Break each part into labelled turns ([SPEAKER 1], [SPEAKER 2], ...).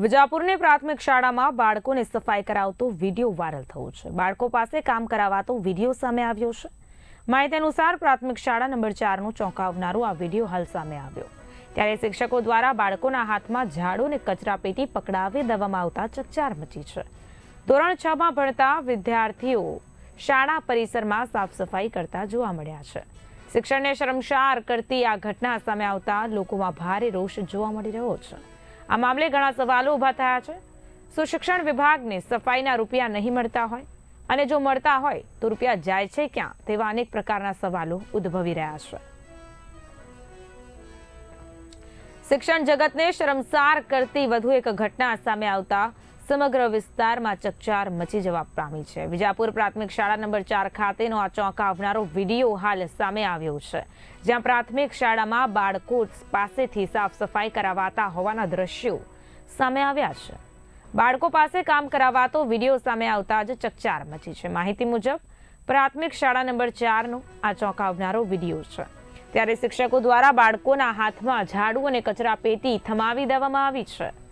[SPEAKER 1] વિજાપુરની પ્રાથમિક શાળામાં બાળકોને સફાઈ કરાવતો વીડિયો વાયરલ થયો છે. બાળકો પાસે કામ કરાવાતો વીડિયો સામે આવ્યો છે. માહિતી અનુસાર પ્રાથમિક શાળા નંબર ચારનું ચોંકાવનારો આ વીડિયો હાલ સામે આવ્યો. ત્યારે શિક્ષકો દ્વારા બાળકોના હાથમાં ઝાડુ અને કચરાપેટી પકડાવી દેવામાં આવતા ચકચાર મચી છે. ધોરણ છ માં ભણતા વિદ્યાર્થીઓ શાળા પરિસરમાં સાફ સફાઈ કરતા જોવા મળ્યા છે. શિક્ષણને શરમસાર કરતી આ ઘટના સામે આવતા લોકોમાં ભારે રોષ જોવા મળી રહ્યો છે. આ મામલે ઘણા સવાલો ઊભા થયા છે. સુશિક્ષણ વિભાગને સફાઈના રૂપિયા નહીં મળતા હોય અને જો મળતા હોય તો રૂપિયા જાય છે ક્યાં તેવા અનેક પ્રકારના સવાલો ઉદ્ભવી રહ્યા છે. શિક્ષણ જગતને શરમસાર કરતી વધુ એક ઘટના સામે આવતા સમગ્ર વિસ્તારમાં ચકચાર મચી જવા પામી છે. વિજાપુર પ્રાથમિક શાળા નંબર ચાર ખાતેનો આ ચોંકાવનારો વીડિયો હાલ સામે આવ્યો છે. જ્યાં પ્રાથમિક શાળામાં બાળકો પાસેથી સાફ સફાઈ કરાવાતા હોવાના દ્રશ્યો સામે આવ્યા છે. બાળકો પાસે કામ કરાવાતો વીડિયો સામે આવતા જ ચકચાર મચી છે. માહિતી મુજબ, પ્રાથમિક શાળા નંબર ચારનો આ ચોંકાવનારો વીડિયો છે. ત્યારે શિક્ષકો દ્વારા બાળકોના હાથમાં ઝાડુ અને કચરા પેટી થમાવી દેવામાં આવી છે.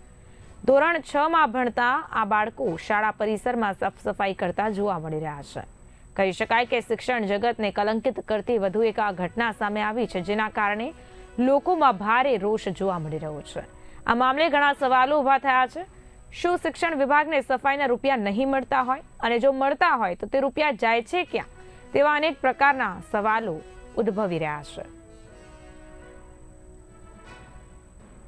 [SPEAKER 1] ધોરણ છ માં ભણતા આ બાળકો શાળા પરિસરમાં સાફ સફાઈ કરતા જોવા મળી રહ્યા છે. કહી શકાય કે શિક્ષણ જગતને કલંકિત કરતી વધુ એક આ ઘટના સામે આવી છે, જેના કારણે લોકોમાં ભારે રોષ જોવા મળી રહ્યો છે. આ મામલે ઘણા સવાલો ઊભા થયા છે. શું શિક્ષણ વિભાગને સફાઈના રૂપિયા નહીં મળતા હોય? અને જો મળતા હોય તો તે રૂપિયા જાય છે ક્યાં? તેવા અનેક પ્રકારના સવાલો ઉદ્ભવી રહ્યા છે.